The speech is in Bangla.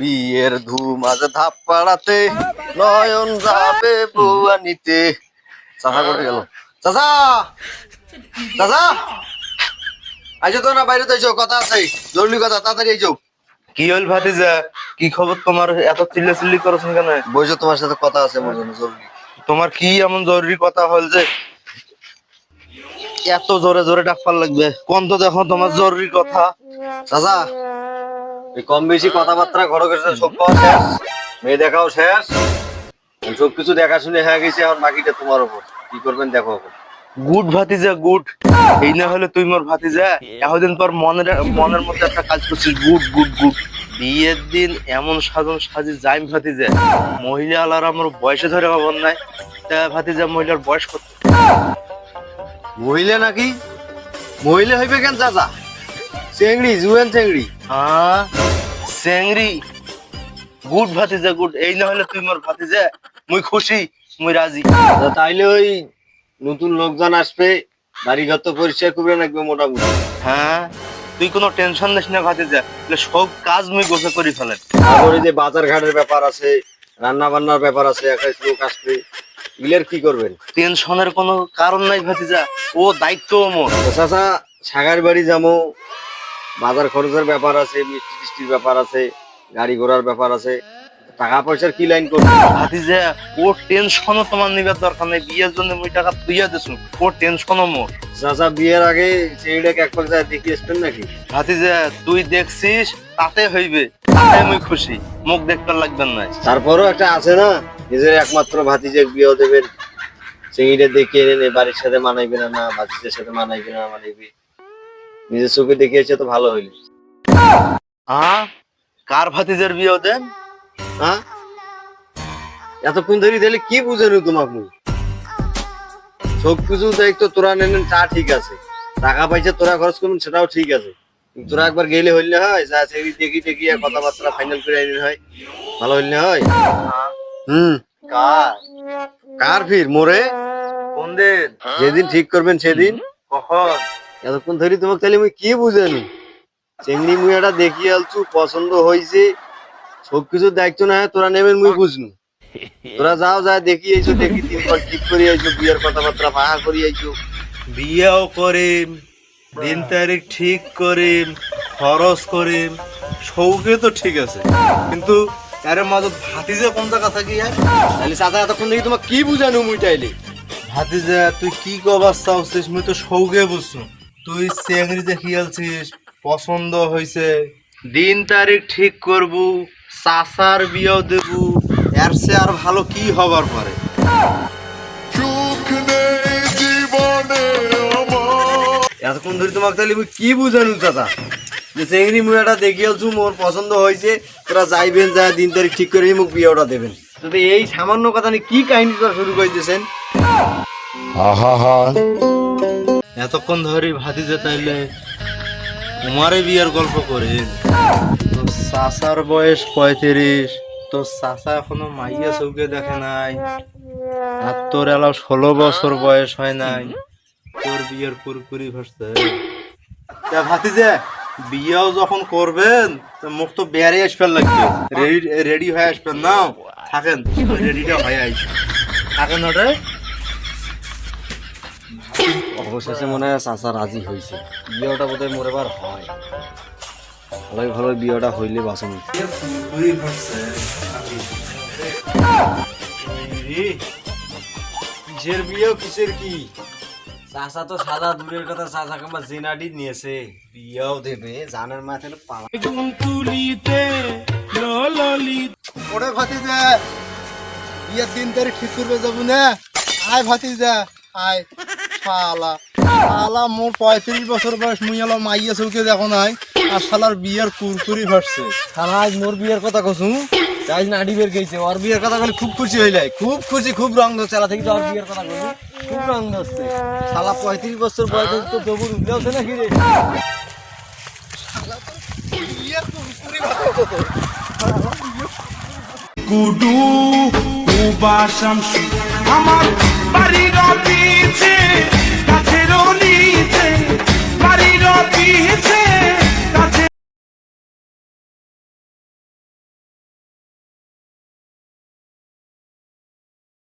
বিয়ের ধুম আজ ধাপ পাড়াতে নয়ন যাবে বউয়া নিতে চাচা করে গেল? চাচা! চাচা! আইসো তো না বাইরে তো আইসো কথা আছে। জরুরি কথা তাড়াতাড়ি আইসো কি হল ভাতিজা? কি খবর তোমার? এত চিল্লা চিল্লি করছেন কেন? বইসো তোমার সাথে কথা আছে আমার জন্য জরুরি। তোমার কি এমন জরুরি কথা হল যে এত জোরে জোরে ডাকবার লাগবে? কোন তো দেখো তোমার জরুরি কথা। চাচা এই কম বেশি কথাবার্তা ঘরে গেছে সব পাওয়া শেষ মেয়ে দেখাও শেষ। সব কিছু দেখা শুনে হয়ে গেছে এখন বাকিটা তোমার উপর। কি করবেন দেখো। গুড ভাতিজা গুড। এই না হলে তুই মোর ভাতিজা। এতদিন পর মনের মনের মধ্যে একটা কাজ করছিস গুড গুড গুড। বিয়ের দিন এমন সাজন সাজি যাইম ভাতিজা। মহিলা আলার আমার বয়সে ধরে খবর নাই। তা ভাতিজা মহিলার বয়স কত? মহিলা নাকি? মহিলা হইবে কেন চাচা? চেংড়ি জুয়েন চেংড়ি। হ্যাঁ। সেংরি গুড ভাতিজা গুড এই না হলে তুই মোর ভাতিজা মুই খুশি মুই রাজি। তাইলে ওই নতুন লোকজন আসবে বাড়ি ঘর তো পরিষ্কার করবে রাখবে মোটামুটি। হ্যাঁ তুই কোনো টেনশন নিস না ভাতিজা সব কাজ মুই গোছে করে ফেলেন। তারপরে যে বাজার ঘাটের ব্যাপার আছে রান্না বান্নার ব্যাপার আছে একটা লোক আসবে এগুলোর কি করবেন? টেনশনের কোনো কারণ নাই ভাতিজা ও দায়িত্ব মোর। চাচা সাগার বাড়ি যাব বাজার খরচের ব্যাপার আছে মিষ্টি টিষ্টির ব্যাপার আছে গাড়ি ঘোড়ার ব্যাপার আছে। টাকা পয়সার কি লাইন করবে? ভাতিজা ও টেনশনও তোমার নিবার দরকার নেই। বিয়ের জন্য মুই টাকা তুইয়া দিছু। ও টেনশনও মোর চাচা বিয়ের আগে সেইটাকে এক পর্যায়ে দেখিয়ে আসবেন নাকি? ভাতিজা তুই দেখছিস তাতে হইবে তাতে মুই খুশি। মুখ দেখতে লাগবেন না। তারপরও একটা আছে না নিজের একমাত্র ভাতিজে বিয়ে দেবেন। সেইটা দেখে এনে বাড়ির সাথে মানাইবে না না ভাতিজের সাথে মানাইবে না মানাইবে। নিজের চোখে দেখিয়েছে তো ভালো হইল। হ্যাঁ কার ভাতিজার বিয়ে দেন হ্যাঁ এতক্ষণ ধরে দিলে কি বুঝেনি তোমাকে? সব কিছু দেখতো তোরা নেন তা ঠিক আছে। টাকা পয়সা তোরা খরচ করবেন সেটাও ঠিক আছে। তোরা একবার গেলে হইলে হয় যা সেই দেখি দেখি কথাবার্তা ফাইনাল করে আইলে হয়। ভালো হইলে হয়? হুম। কার? কার ফির? মোরে? কোন দিন যেদিন ঠিক করবেন সেদিন? কখন? এতক্ষণ ধরি তোমাকে তাহলে আমি কি বুঝানি চেংড়ি মুইয়াটা দেখি আলছু পছন্দ হয়েছে সবকিছু দায়িত্ব না হয় তোরা নেবেন মুই বুঝনু। তোরা যাও যা দেখি আইছো দেখি তিন পর ঠিক করে আইছো বিয়ের কথাবার্তা ফাঁকা করি আইছো। বিয়েও করিম দিন তারিখ ঠিক করিম খরচ করিম সৌকে তো ঠিক আছে। কিন্তু এর মাঝে ভাতিজা কোন জায়গা থাকি আর তাহলে চাচা এতক্ষণ দেখি তোমাকে কি বুঝানো মুই তাইলে? ভাতিজা তুই কি কবার চাচ্ছিস মুই তো সৌকে বুঝছু তুই চেংড়ি দেখি আলছিস পছন্দ হয়েছে দিন তারিখ ঠিক করবু চাচার বিয়েও দেবু এর সে আর ভালো কি হবার পারে? এতক্ষণ ধরে তোমাকে তাহলে কি বুঝানো চাচা? যে চেংড়ি মুইয়াটা দেখি আলছু মোর পছন্দ হয়েছে তোরা যাইবেন যা দিন তারিখ ঠিক করে মুখ বিয়েটা দেবেন। তবে এই সামান্য কথা নিয়ে কি কাহিনী শুরু করে দিয়েছেন? এতক্ষণ ধরে ভাতিজা তাইলে তোমারে বিয়ের গল্প করে। তোর চাচার বয়স পঁয়ত্রিশ, তোর চাচা এখনও মাইয়া চৌকে দেখে নাই, আর তোর এলাও ষোলো বছর বয়স হয় নাই, তোর বিয়ের পুরোপুরি ভাসছে। তা ভাতিজা, বিয়েও যখন করবেন, তো মুখ তো বেড়ে আসবেন লাগবে। রেডি রেডি হয়ে আসবেন না? থাকেন, রেডিটা হয়ে আসবেন থাকেন ওটা? অবশেষে মনে হয় চাচা রাজি হয়েছে বিয়েটা বোধহয় মোর এবার হয়। ভালোই ভালো বিয়েটা হইলে বাঁচানো। কিসের বিয়ে কিসের কি? চাচা তো সাদা দূরের কথা চাচা কিংবা জেনাডি নিয়েছে বিয়েও দেবে জানের মাথায় পা ওরে ভাতিজা বিয়ের দিন তারিখ ঠিক করবে যাব না আয় ভাতিজা আয়। শালা। শালা, মোর পঁয়ত্রিশ বছর বয়স, মুই এলো মাইয়া চৌকে দেখো নাই, আর শালার বিয়ের কুরকুরি ভাসছে। শালা, আজ মোর বিয়ের কথা কসু? আজ নাডি বের গেছে ওর বিয়ের কথা বলে খুব খুশি হইলে, খুব খুশি, খুব রং ধরছে। চালা থেকে ওর বিয়ের কথা বলি খুব রং ধরছে। শালা, পঁয়ত্রিশ বছর বয়স তো তবু উঠলেওছে নাকি রে? কুডু কুবা শামসু আমার বাড়ির পিছে গাছের নিচে বাড়ির পিছে